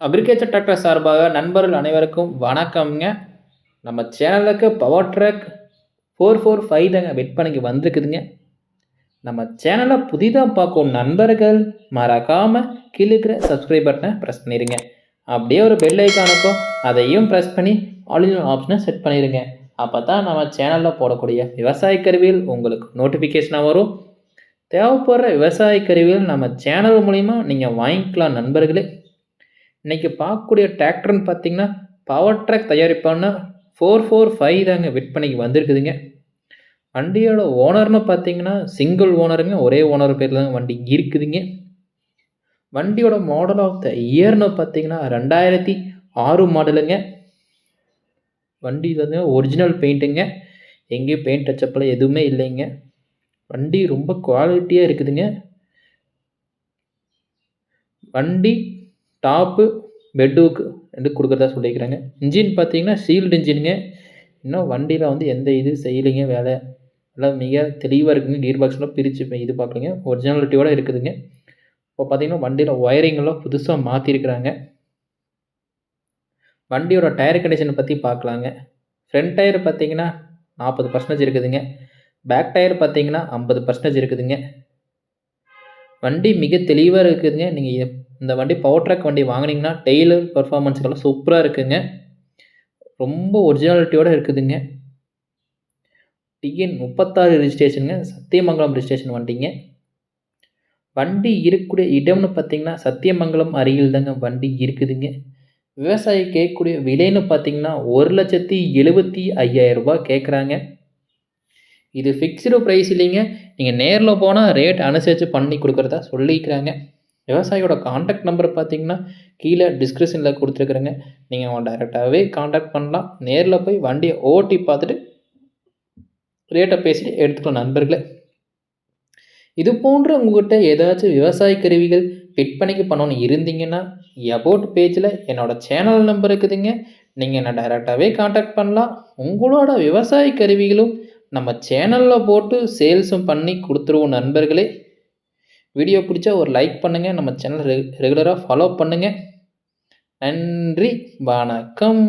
Agriculture doctor சார்பாக நண்பர்கள் அனைவருக்கும் வணக்கம்ங்க. நம்ம சேனலுக்கு power track four four five தாங்க விற்பனைக்கு வந்திருக்குதுங்க. நம்ம சேனலை புதிதாக பார்க்கும் நண்பர்கள் மறக்காமல் கீழே இருக்கிற சப்ஸ்கிரைப் பட்டனை ப்ரெஸ் பண்ணிடுங்க அப்படியே ஒரு பெல் ஐக்கானுக்கும் அதையும் ப்ரெஸ் பண்ணி ஆலிஜினல் ஆப்ஷனை செட் பண்ணிடுங்க அப்போ தான் நம்ம சேனலில் போடக்கூடிய விவசாய கருவிகள் உங்களுக்கு நோட்டிஃபிகேஷனாக வரும். தேவைப்படுற விவசாய கருவிகள் நம்ம சேனல் மூலிமா நீங்கள் வாங்கிக்கலாம் நண்பர்களே. இன்றைக்கி பார்க்கக்கூடிய டிராக்டர்னு பார்த்தீங்கன்னா பவர் ட்ராக் தயாரிப்பான ஃபோர் ஃபோர் ஃபைவ் தாங்க விற்பனைக்கு வந்திருக்குதுங்க. வண்டியோட ஓனர்னு பார்த்தீங்கன்னா சிங்கிள் ஓனருங்க ஒரே ஓனர் பேரில் தான் வண்டி இருக்குதுங்க. வண்டியோட மாடல் ஆஃப் த இயர்னு பார்த்தீங்கன்னா ரெண்டாயிரத்தி ஆறு மாடலுங்க வண்டி வந்து ஒரிஜினல் பெயிண்ட்டுங்க எங்கேயும் பெயிண்ட் டச்சப்பில் எதுவுமே இல்லைங்க. வண்டி ரொம்ப குவாலிட்டியாக இருக்குதுங்க. வண்டி டாப்பு பெட்டுக்கு ரெண்டு கொடுக்குறதா சொல்லியிருக்கிறாங்க. இன்ஜின் பார்த்தீங்கன்னா சீல்டு இன்ஜினுங்க. இன்னும் வண்டியில் வந்து எந்த இது செய்யலைங்க வேலை. எல்லாம் மிக தெளிவாக இருக்குங்க. கீர் பாக்ஸ்லாம் பிரித்து இது பார்க்குறீங்க. ஒரிஜினாலிட்டியோடு இருக்குதுங்க. இப்போ பார்த்தீங்கன்னா வண்டியில் ஒயரிங்கெல்லாம் புதுசாக மாற்றிருக்கிறாங்க வண்டியோட டயர் கண்டிஷனை பற்றி பார்க்கலாங்க. ஃப்ரண்ட் டயர் பார்த்தீங்கன்னா நாற்பது பர்சன்டேஜ் இருக்குதுங்க. பேக் டயர் பார்த்தீங்கன்னா ஐம்பது பர்சன்டேஜ் இருக்குதுங்க. வண்டி மிக தெளிவாக இருக்குதுங்க. நீங்கள் இந்த வண்டி பவர் ட்ராக் வண்டி வாங்கினீங்கன்னா டெய்லர் பர்ஃபார்மன்ஸுக்கெல்லாம் சூப்பராக இருக்குங்க. ரொம்ப ஒரிஜினாலிட்டியோடு இருக்குதுங்க. டிஎன் முப்பத்தாறு ரிஜிஸ்ட்ரேஷனுங்க சத்தியமங்கலம் ரிஜிஸ்ட்ரேஷன் வண்டிங்க. வண்டி இருக்கக்கூடிய இடம்னு பார்த்தீங்கன்னா சத்தியமங்கலம் அருகில் தாங்க வண்டி இருக்குதுங்க. விவசாயி கேட்கக்கூடிய விலைன்னு பார்த்தீங்கன்னா ஒரு லட்சத்தி எழுபத்தி ஐயாயிரம் ரூபாய் கேட்குறாங்க இது ஃபிக்ஸ்டு ப்ரைஸ் இல்லைங்க. நீங்கள் நேரில் போனால் ரேட் அனுசரித்து பண்ணி கொடுக்குறதா சொல்லிக்கிறாங்க. விவசாயியோட காண்டாக்ட் நம்பர் பார்த்தீங்கன்னா கீழே டிஸ்கிரிப்ஷனில் கொடுத்துருக்குறேங்க. நீங்கள் அவன் டைரெக்டாகவே காண்டாக்ட் பண்ணலாம். நேரில் போய் வண்டியை ஓட்டி பார்த்துட்டு ரேட்டை பேசிட்டு எடுத்துக்கலாம் நண்பர்களே. இது போன்ற உங்கள்கிட்ட ஏதாச்சும் விவசாய கருவிகள் விற்பனைக்கு பண்ணணும்னு இருந்தீங்கன்னா எபோட் பேஜில் என்னோடய சேனல் நம்பர் இருக்குதுங்க. நீங்கள் என்னை டைரெக்டாகவே காண்டாக்ட் பண்ணலாம். உங்களோட விவசாய கருவிகளும் நம்ம சேனலில் போட்டு சேல்ஸும் பண்ணி கொடுத்துருவோம் நண்பர்களே. வீடியோ பிடிச்சா ஒரு லைக் பண்ணுங்கள் நம்ம சேனல் ரெகுலராக ஃபாலோ பண்ணுங்கள் நன்றி. வணக்கம்.